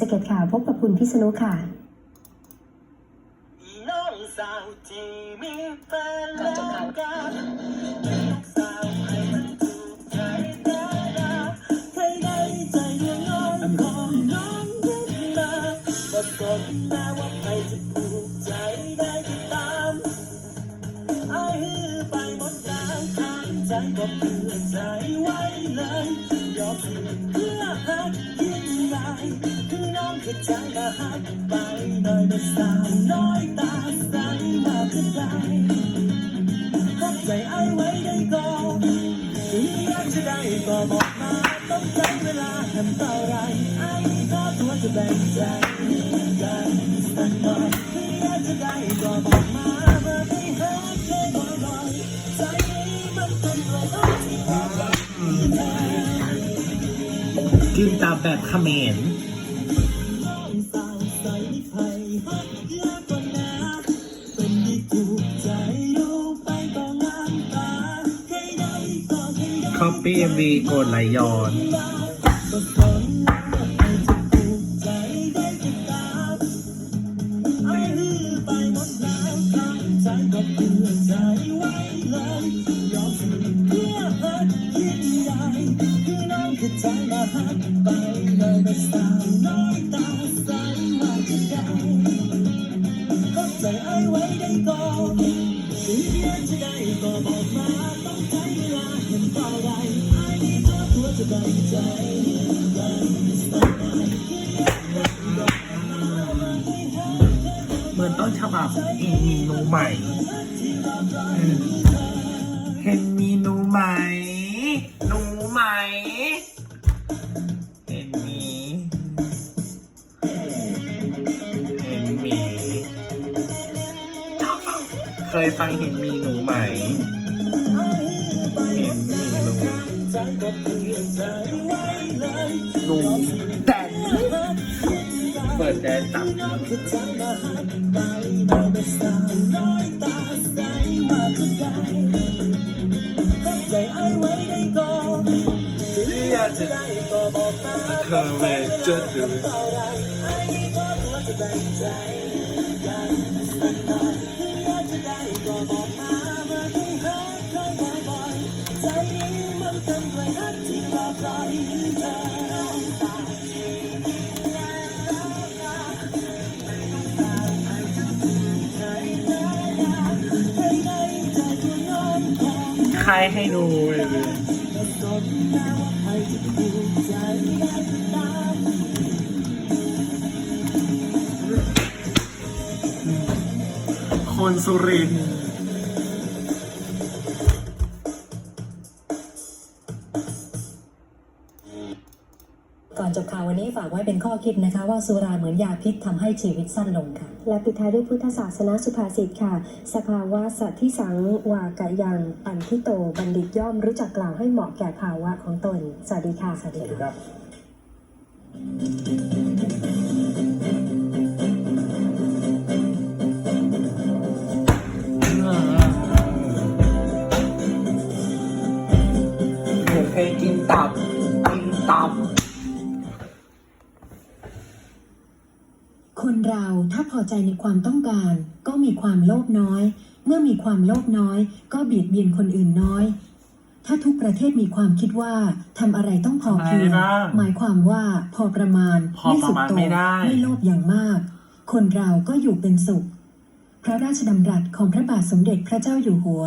สเก็ตข่าวพบกับคุณพิษณุค่ะน้องสาวที่มีแฟนแล้วกันเป็นลูกสาวให้มันถูกใจดาราใครได้ใจเรื่อนของน้องขึ้นมาก็สนแม้ว่าใครจะถูกใจได้ก็ตามไอ้ฮือไปหมดแล้วทางใจก็เพื่อใจไว้เลยยอมเพื่อเพื่อหักยิ่ งใหญ่คือน้องคือใจมาหักไปหน่อยนะสาวน้อยตาใสมาเพื่อได้เข้าใจไอ้ไว้ได้ก่อนที่อยากจะได้ก็บอกมาต้องใช้เวลาทำเท่าไรไอ้ก็ตัวจะแบ่งใจกันสักหน่อยที่อยากจะได้ก็บอกมาเมื่อได้หาแค่บ่อยๆใจนี้มันเป็นเพราะรักที่พอรัก กินตามแบบเขมรสาวใสไผ่ฮักแล้วก็นาเป็นที่ถูกใจดูไปก็งามตาใครได้ก็ใครได้คอปปี้เอ็มวีโกดไหลย้อนใจก็เพื่อใจไว้เลยยอมสิ้นเพื่อหักยิ่ เลยไม่สาวน้อยตาใสมาจะได้เข้าใจไอ้ไว้ได้ก่อนถึงเพียงจะได้ก็บอกมาต้องใช้เวลาเห็นเท่าไรไอ้นี่ก็ตัวจะได้ใหน่เหมือนต้นฉบับอีมีนูใหม่อืมเห็นมีนูไหม ยฟังเห็นมีหนูไหม เห็นมีหนูใจก็เพื่อใจไว้เลยหนูแดนเปิดแดนตับน้องคือใจมาหักไปได้ไม่สาวน้อยตาใสมาจะได้เข้ ก็บอกมาว่าไรไอ้นี่ก็ตัวจะได้ใจกักเมื่อได้หาใครบ่อยๆใจนี้มันเป็นไว้ฮักที่รอคอยเธอน้องตาใจให้ได้ใจตัวน้องของใครให้ดูเลย คนสุรินทร์ก่อนจบข่าววันนี้ฝากไว้เป็นข้อคิดนะคะ ว่าสุราเหมือนยาพิษทำให้ชีวิตสั้นลงค่ะ และปิดท้ายด้วยพุทธศาสนาสุภาษิตค่ะ สภาวะสัตว์ที่สังวากะยังอันที่โตบัณฑิตย่อมรู้จักกล่าวให้เหมาะแก่ภาวะของตน สวัสดีค่ะ สวัสดีค่ะห กินตับกินตับ คนเราถ้าพอใจในความต้องการ ก็มีความโลภน้อย เมื่อมีความโลภน้อย ก็เบียดเบียนคนอื่นน้อย ถ้าทุกประเทศมีความคิดว่าทำอะไรต้องพอเพียงไม่ได้หมายความว่าพอประมาณพอประมาณสุดโต่งไม่ได้ ไม่โลภอย่างมาก คนเราก็อยู่เป็นสุข พระราชดำรัสของพระบาทสมเด็จพระเจ้าอยู่หัว